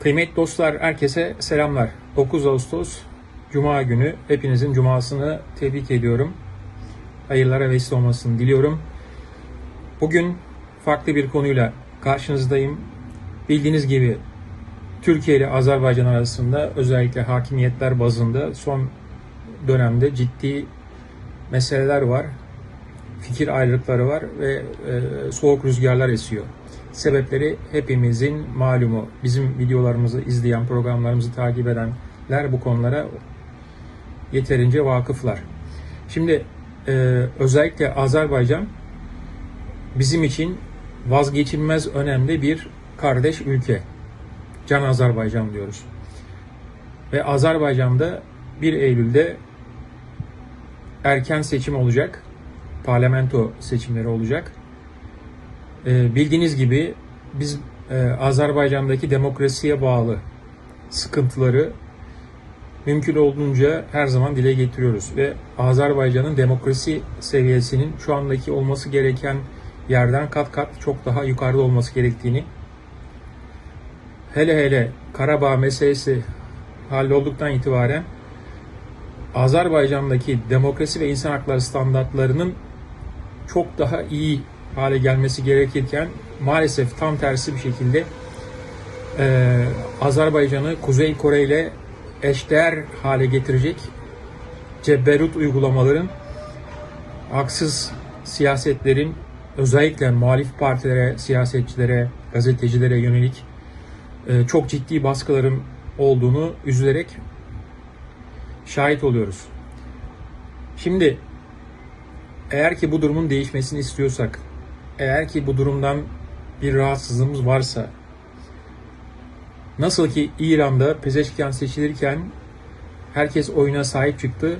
Kıymetli dostlar, herkese selamlar. 9 Ağustos Cuma günü hepinizin cumasını tebrik ediyorum. Hayırlara vesile olmasını diliyorum. Bugün farklı bir konuyla karşınızdayım. Bildiğiniz gibi Türkiye ile Azerbaycan arasında özellikle hakimiyetler bazında son dönemde ciddi meseleler var. Fikir ayrılıkları var ve e, soğuk rüzgarlar esiyor. Sebepleri hepimizin malumu. Bizim videolarımızı izleyen, programlarımızı takip edenler bu konulara yeterince vakıflar. Şimdi e, özellikle Azerbaycan bizim için vazgeçilmez önemli bir kardeş ülke. Can Azerbaycan diyoruz. Ve Azerbaycan'da 1 Eylül'de erken seçim olacak. Parlamento seçimleri olacak. Ee, bildiğiniz gibi biz e, Azerbaycan'daki demokrasiye bağlı sıkıntıları mümkün olduğunca her zaman dile getiriyoruz ve Azerbaycan'ın demokrasi seviyesinin şu andaki olması gereken yerden kat kat çok daha yukarıda olması gerektiğini hele hele Karabağ meselesi hallolduktan itibaren Azerbaycan'daki demokrasi ve insan hakları standartlarının çok daha iyi hale gelmesi gerekirken maalesef tam tersi bir şekilde e, Azerbaycan'ı Kuzey Kore ile eşdeğer hale getirecek cebberut uygulamaların haksız siyasetlerin özellikle muhalif partilere, siyasetçilere, gazetecilere yönelik e, çok ciddi baskıların olduğunu üzülerek şahit oluyoruz. Şimdi eğer ki bu durumun değişmesini istiyorsak, eğer ki bu durumdan bir rahatsızlığımız varsa, nasıl ki İran'da Pezeşkian seçilirken herkes oyuna sahip çıktı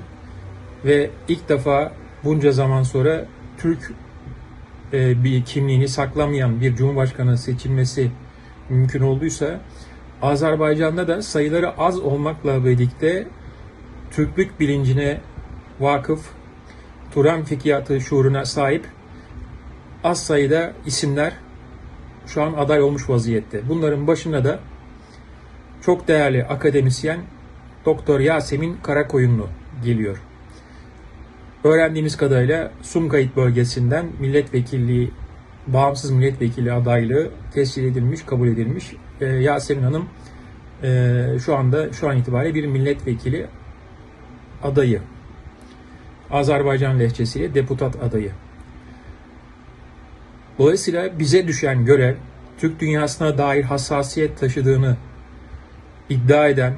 ve ilk defa bunca zaman sonra Türk e, bir kimliğini saklamayan bir cumhurbaşkanı seçilmesi mümkün olduysa, Azerbaycan'da da sayıları az olmakla birlikte Türklük bilincine vakıf, Turan fikiyatı şuuruna sahip az sayıda isimler şu an aday olmuş vaziyette. Bunların başına da çok değerli akademisyen Doktor Yasemin Karakoyunlu geliyor. Öğrendiğimiz kadarıyla Sumkayıt bölgesinden milletvekilliği, bağımsız milletvekili adaylığı tescil edilmiş, kabul edilmiş. Ee, Yasemin Hanım e, şu anda şu an itibariyle bir milletvekili adayı. Azerbaycan lehçesiyle deputat adayı. Dolayısıyla bize düşen görev Türk dünyasına dair hassasiyet taşıdığını iddia eden,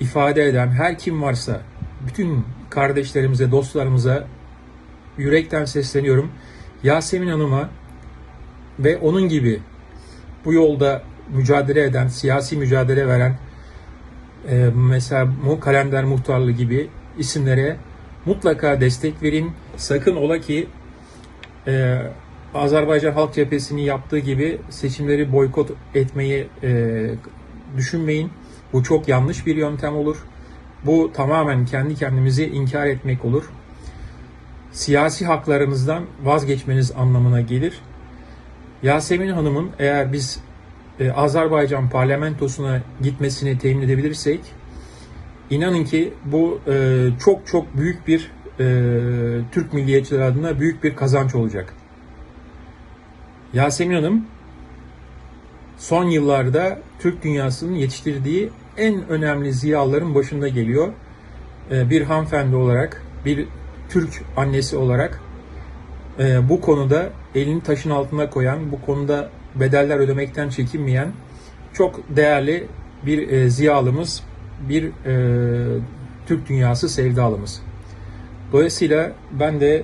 ifade eden her kim varsa bütün kardeşlerimize, dostlarımıza yürekten sesleniyorum. Yasemin Hanım'a ve onun gibi bu yolda mücadele eden, siyasi mücadele veren e, mesela kalender muhtarlığı gibi isimlere mutlaka destek verin. Sakın ola ki e, Azerbaycan Halk Cephesi'nin yaptığı gibi seçimleri boykot etmeyi e, düşünmeyin. Bu çok yanlış bir yöntem olur. Bu tamamen kendi kendimizi inkar etmek olur. Siyasi haklarınızdan vazgeçmeniz anlamına gelir. Yasemin Hanım'ın eğer biz e, Azerbaycan parlamentosuna gitmesini temin edebilirsek inanın ki bu e, çok çok büyük bir e, Türk milliyetçiler adına büyük bir kazanç olacak. Yasemin Hanım son yıllarda Türk dünyasının yetiştirdiği en önemli ziyaların başında geliyor. E, bir hanımefendi olarak, bir Türk annesi olarak e, bu konuda elini taşın altına koyan, bu konuda bedeller ödemekten çekinmeyen çok değerli bir e, ziyalımız, bir e, Türk dünyası sevdalımız. Dolayısıyla ben de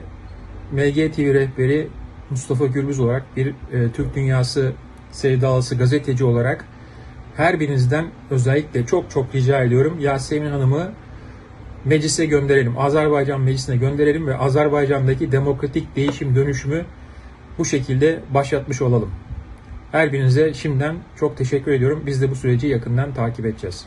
MGTV rehberi Mustafa Gürbüz olarak bir e, Türk dünyası sevdalısı gazeteci olarak her birinizden özellikle çok çok rica ediyorum Yasemin Hanım'ı meclise gönderelim. Azerbaycan meclisine gönderelim ve Azerbaycan'daki demokratik değişim dönüşümü bu şekilde başlatmış olalım. Her birinize şimdiden çok teşekkür ediyorum. Biz de bu süreci yakından takip edeceğiz.